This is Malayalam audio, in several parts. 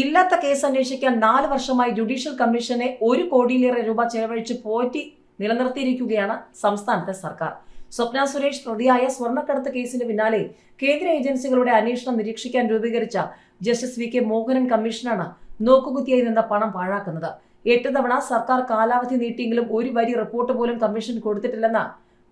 ഇല്ലാത്ത കേസ് അന്വേഷിക്കാൻ നാല് വർഷമായി ജുഡീഷ്യൽ കമ്മീഷനെ ഒരു കോടിയിലേറെ രൂപ ചെലവഴിച്ച് പോറ്റി നിലനിർത്തിയിരിക്കുകയാണ് സംസ്ഥാനത്തെ സർക്കാർ. സ്വപ്ന സുരേഷ് പ്രതിയായ സ്വർണക്കടത്ത് കേസിന് പിന്നാലെ കേന്ദ്ര ഏജൻസികളുടെ അന്വേഷണം നിരീക്ഷിക്കാൻ രൂപീകരിച്ച ജസ്റ്റിസ് വി കെ മോഹനൻ കമ്മീഷനാണ് നോക്കുകുത്തിയായി നിന്ന പണം പാഴാക്കുന്നത്. എട്ട് തവണ സർക്കാർ കാലാവധി നീട്ടിയെങ്കിലും ഒരു വരി റിപ്പോർട്ട് പോലും കമ്മീഷൻ കൊടുത്തിട്ടില്ലെന്ന്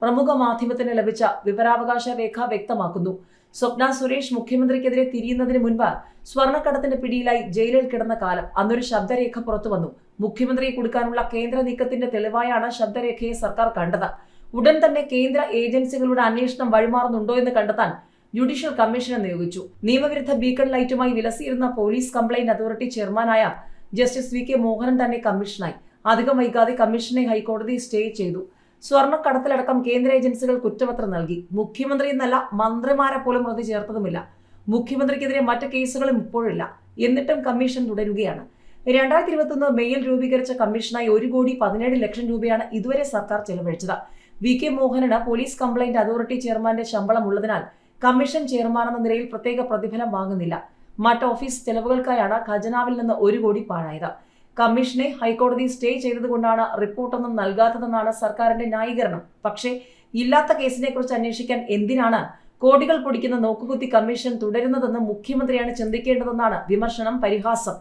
പ്രമുഖ മാധ്യമത്തിന് ലഭിച്ച വിവരാവകാശ രേഖ വ്യക്തമാക്കുന്നു. സ്വപ്ന സുരേഷ് മുഖ്യമന്ത്രിക്കെതിരെ തിരിയുന്നതിന് മുൻപ് സ്വർണക്കടത്തിന്റെ പിടിയിലായി ജയിലിൽ കിടന്ന കാലം. അന്നൊരു ശബ്ദരേഖ പുറത്തു വന്നു. മുഖ്യമന്ത്രിയെ കൊടുക്കാനുള്ള കേന്ദ്ര നീക്കത്തിന്റെ തെളിവായാണ് ശബ്ദരേഖയെ സർക്കാർ കണ്ടത്. ഉടൻ തന്നെ കേന്ദ്ര ഏജൻസികളുടെ അന്വേഷണം വഴിമാറുന്നുണ്ടോ എന്ന് കണ്ടെത്താൻ ജുഡീഷ്യൽ കമ്മീഷനെ നിയോഗിച്ചു. നിയമവിരുദ്ധ ബീക്കൺ ലൈറ്റുമായി വിലസിയിരുന്ന പോലീസ് കംപ്ലൈന്റ് അതോറിറ്റി ചെയർമാനായ ജസ്റ്റിസ് വി കെ മോഹനൻ തന്നെ കമ്മീഷനായി. അധികം വൈകാതെ കമ്മീഷനെ ഹൈക്കോടതി സ്റ്റേ ചെയ്തു. സ്വർണക്കടത്തിലടക്കം കേന്ദ്ര ഏജൻസികൾ കുറ്റപത്രം നൽകി. മുഖ്യമന്ത്രി എന്നല്ല മന്ത്രിമാരെ പോലും പ്രതി ചേർത്തതുമില്ല. മുഖ്യമന്ത്രിക്കെതിരെ മറ്റ് കേസുകളും ഇപ്പോഴില്ല. എന്നിട്ടും കമ്മീഷൻ തുടരുകയാണ്. രണ്ടായിരത്തി ഇരുപത്തൊന്ന് മെയിൽ രൂപീകരിച്ച കമ്മീഷനായി ഒരു കോടി പതിനേഴ് ലക്ഷം രൂപയാണ് ഇതുവരെ സർക്കാർ ചെലവഴിച്ചത്. വി. കെ. മോഹനന് പോലീസ് കംപ്ലൈന്റ് അതോറിറ്റി ചെയർമാന്റെ ശമ്പളം ഉള്ളതിനാൽ കമ്മീഷൻ ചെയർമാൻ എന്ന നിലയിൽ പ്രത്യേക പ്രതിഫലം വാങ്ങുന്നില്ല. മറ്റ് ഓഫീസ് ചെലവുകൾക്കായാണ് ഖജനാവിൽ നിന്ന് ഒരു കോടി പാഴായത്. കമ്മീഷനെ ഹൈക്കോടതി സ്റ്റേ ചെയ്തതുകൊണ്ടാണ് റിപ്പോർട്ടൊന്നും നൽകാത്തതെന്നാണ് സർക്കാരിന്റെ ന്യായീകരണം. പക്ഷേ ഇല്ലാത്ത കേസിനെ കുറിച്ച് അന്വേഷിക്കാൻ എന്തിനാണ് കോടികൾ പൊടിക്കുന്ന നോക്കുകുത്തി കമ്മീഷൻ തുടരുന്നതെന്ന് മുഖ്യമന്ത്രിയാണ് ചിന്തിക്കേണ്ടതെന്നാണ് വിമർശനം പരിഹാസം.